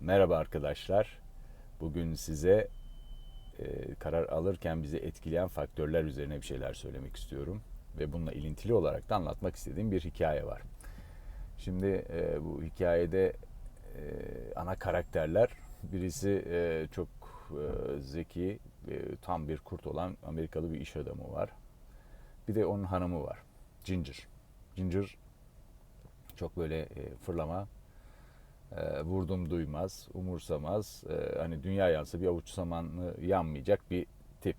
Merhaba arkadaşlar. Bugün size e, karar alırken bizi etkileyen faktörler üzerine bir şeyler söylemek istiyorum. Ve bununla ilintili olarak da anlatmak istediğim bir hikaye var. Şimdi e, bu hikayede e, ana karakterler birisi e, çok e, zeki, e, tam bir kurt olan Amerikalı bir iş adamı var. Bir de onun hanımı var. Ginger. Ginger çok böyle e, fırlama, e, vurdum duymaz, umursamaz, e, hani dünya yansa bir avuç samanı yanmayacak bir tip.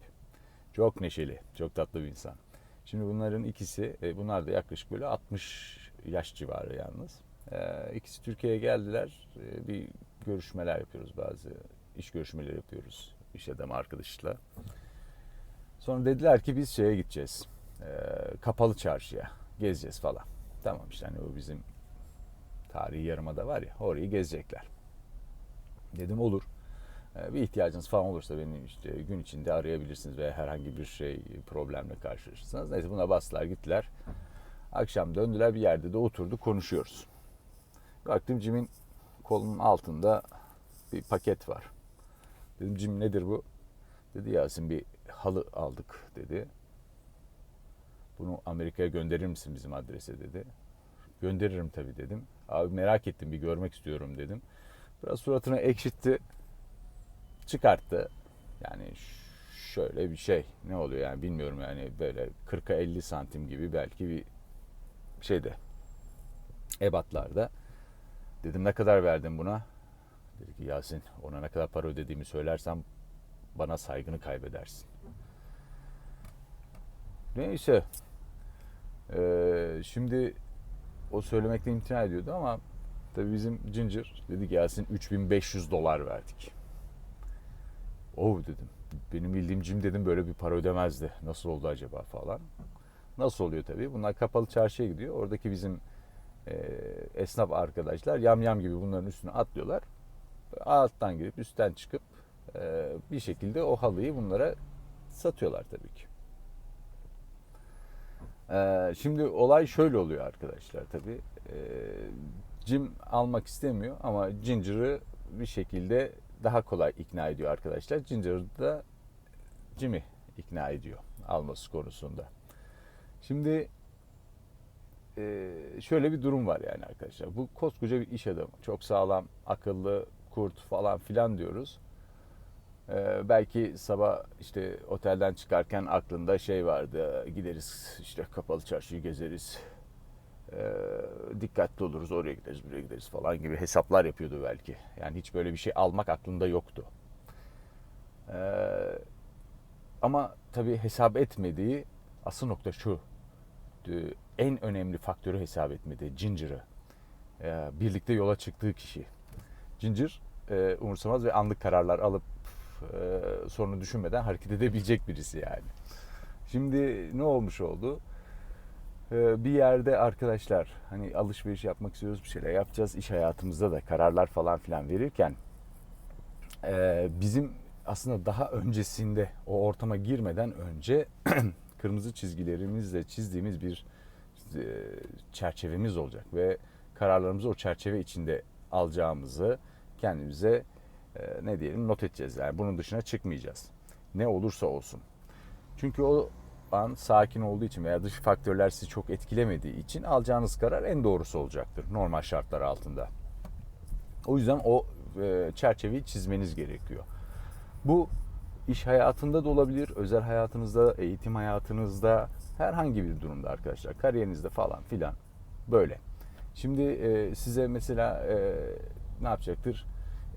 Çok neşeli, çok tatlı bir insan. Şimdi bunların ikisi, e, bunlar da yaklaşık böyle 60 yaş civarı yalnız. E, ikisi Türkiye'ye geldiler, bir görüşmeler yapıyoruz bazı, iş görüşmeleri yapıyoruz iş adamı arkadaşla. Sonra dediler ki biz şeye gideceğiz, kapalı çarşıya gezeceğiz falan. Tamam işte hani o bizim tarihi yarımada var ya orayı gezecekler. Dedim olur. Ee, Bir ihtiyacınız falan olursa beni işte gün içinde arayabilirsiniz veya herhangi bir şey problemle karşılaşırsanız. Neyse buna bastılar gittiler. Akşam döndüler bir yerde de oturduk konuşuyoruz. Baktım Jim'in kolunun altında bir paket var. Dedim Jim nedir bu? Dedi Yasin bir halı aldık dedi. Bunu Amerika'ya gönderir misin bizim adrese dedi. Gönderirim tabii dedim. Abi merak ettim bir görmek istiyorum dedim. Biraz suratını ekşitti. Çıkarttı. Yani şöyle bir şey. Ne oluyor yani bilmiyorum yani böyle 40'a 50 santim gibi belki bir şeyde. Ebatlarda. Dedim ne kadar verdin buna? Dedi ki Yasin ona ne kadar para ödediğimi söylersem bana saygını kaybedersin. Neyse. Ee, şimdi o söylemekten imtina ediyordu ama tabii bizim Ginger dedi ki Yasin 3500 dolar verdik. Oh dedim. Benim bildiğim Jim dedim böyle bir para ödemezdi. Nasıl oldu acaba falan. Nasıl oluyor tabii. Bunlar kapalı çarşıya gidiyor. Oradaki bizim e, esnaf arkadaşlar yam yam gibi bunların üstüne atlıyorlar. Alttan girip üstten çıkıp e, bir şekilde o halıyı bunlara satıyorlar tabii ki. Ee, şimdi olay şöyle oluyor arkadaşlar tabii. Ee, Jim almak istemiyor ama Ginger'ı bir şekilde daha kolay ikna ediyor arkadaşlar. Ginger da Jim'i ikna ediyor alması konusunda. Şimdi e, şöyle bir durum var yani arkadaşlar. Bu koskoca bir iş adamı. Çok sağlam, akıllı, kurt falan filan diyoruz. Ee, belki sabah işte otelden çıkarken aklında şey vardı. Gideriz işte kapalı çarşıyı gezeriz. Ee, dikkatli oluruz oraya gideriz buraya gideriz falan gibi hesaplar yapıyordu belki. Yani hiç böyle bir şey almak aklında yoktu. Ee, ama tabii hesap etmediği asıl nokta şu. En önemli faktörü hesap etmedi. Ginger'ı. Ee, birlikte yola çıktığı kişi. Ginger e, umursamaz ve anlık kararlar alıp e, sorunu düşünmeden hareket edebilecek birisi yani. Şimdi ne olmuş oldu? E, bir yerde arkadaşlar hani alışveriş yapmak istiyoruz bir şeyler yapacağız iş hayatımızda da kararlar falan filan verirken e, bizim aslında daha öncesinde o ortama girmeden önce kırmızı çizgilerimizle çizdiğimiz bir e, çerçevemiz olacak ve kararlarımızı o çerçeve içinde alacağımızı kendimize ne diyelim not edeceğiz. Yani bunun dışına çıkmayacağız. Ne olursa olsun. Çünkü o an sakin olduğu için veya dış faktörler sizi çok etkilemediği için alacağınız karar en doğrusu olacaktır normal şartlar altında. O yüzden o e, çerçeveyi çizmeniz gerekiyor. Bu iş hayatında da olabilir, özel hayatınızda, eğitim hayatınızda, herhangi bir durumda arkadaşlar, kariyerinizde falan filan böyle. Şimdi e, size mesela e, ne yapacaktır?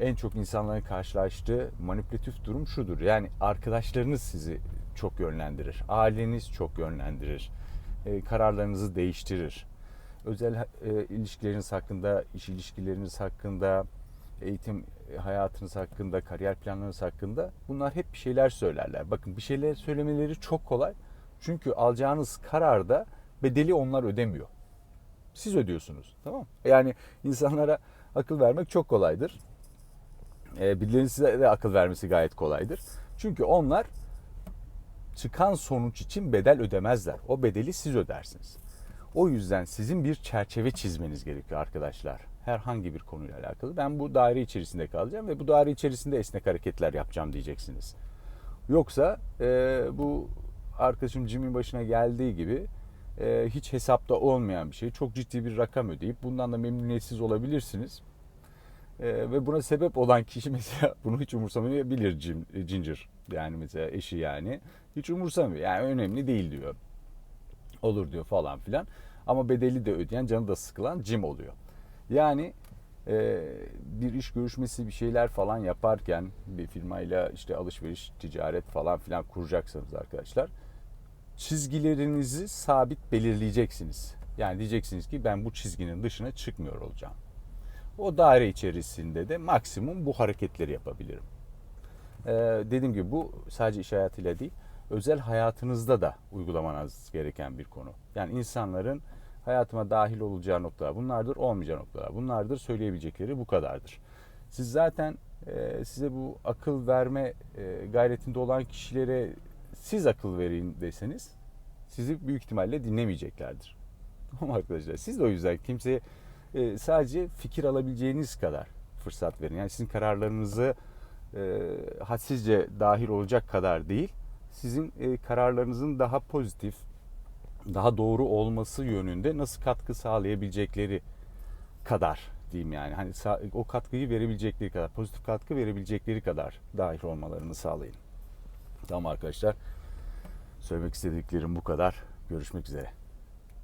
En çok insanların karşılaştığı manipülatif durum şudur. Yani arkadaşlarınız sizi çok yönlendirir. Aileniz çok yönlendirir. E, kararlarınızı değiştirir. Özel e, ilişkileriniz hakkında, iş ilişkileriniz hakkında, eğitim hayatınız hakkında, kariyer planlarınız hakkında bunlar hep bir şeyler söylerler. Bakın bir şeyler söylemeleri çok kolay. Çünkü alacağınız kararda bedeli onlar ödemiyor. Siz ödüyorsunuz. Tamam? Yani insanlara akıl vermek çok kolaydır. Ee, birilerinin size de akıl vermesi gayet kolaydır. Çünkü onlar çıkan sonuç için bedel ödemezler. O bedeli siz ödersiniz. O yüzden sizin bir çerçeve çizmeniz gerekiyor arkadaşlar. herhangi bir konuyla alakalı. Ben bu daire içerisinde kalacağım ve bu daire içerisinde esnek hareketler yapacağım diyeceksiniz. Yoksa e, bu arkadaşım Jim'in başına geldiği gibi e, hiç hesapta olmayan bir şey. Çok ciddi bir rakam ödeyip bundan da memnuniyetsiz olabilirsiniz. E, ve buna sebep olan kişi mesela bunu hiç umursamayabilir Jim, Ginger. Yani mesela eşi yani. Hiç umursamıyor. Yani önemli değil diyor. Olur diyor falan filan. Ama bedeli de ödeyen, canı da sıkılan Jim oluyor. Yani e, bir iş görüşmesi bir şeyler falan yaparken bir firmayla işte alışveriş, ticaret falan filan kuracaksanız arkadaşlar çizgilerinizi sabit belirleyeceksiniz. Yani diyeceksiniz ki ben bu çizginin dışına çıkmıyor olacağım. O daire içerisinde de maksimum bu hareketleri yapabilirim. Ee, dediğim gibi bu sadece iş hayatıyla değil, özel hayatınızda da uygulamanız gereken bir konu. Yani insanların hayatıma dahil olacağı noktalar bunlardır, olmayacağı noktalar bunlardır, söyleyebilecekleri bu kadardır. Siz zaten e, size bu akıl verme e, gayretinde olan kişilere siz akıl verin deseniz sizi büyük ihtimalle dinlemeyeceklerdir. Tamam arkadaşlar siz de o yüzden kimseye e, sadece fikir alabileceğiniz kadar fırsat verin. Yani sizin kararlarınızı e, hadsizce dahil olacak kadar değil, sizin e, kararlarınızın daha pozitif, daha doğru olması yönünde nasıl katkı sağlayabilecekleri kadar diyeyim yani. Hani o katkıyı verebilecekleri kadar, pozitif katkı verebilecekleri kadar dahil olmalarını sağlayın. Tamam arkadaşlar. Söylemek istediklerim bu kadar. Görüşmek üzere.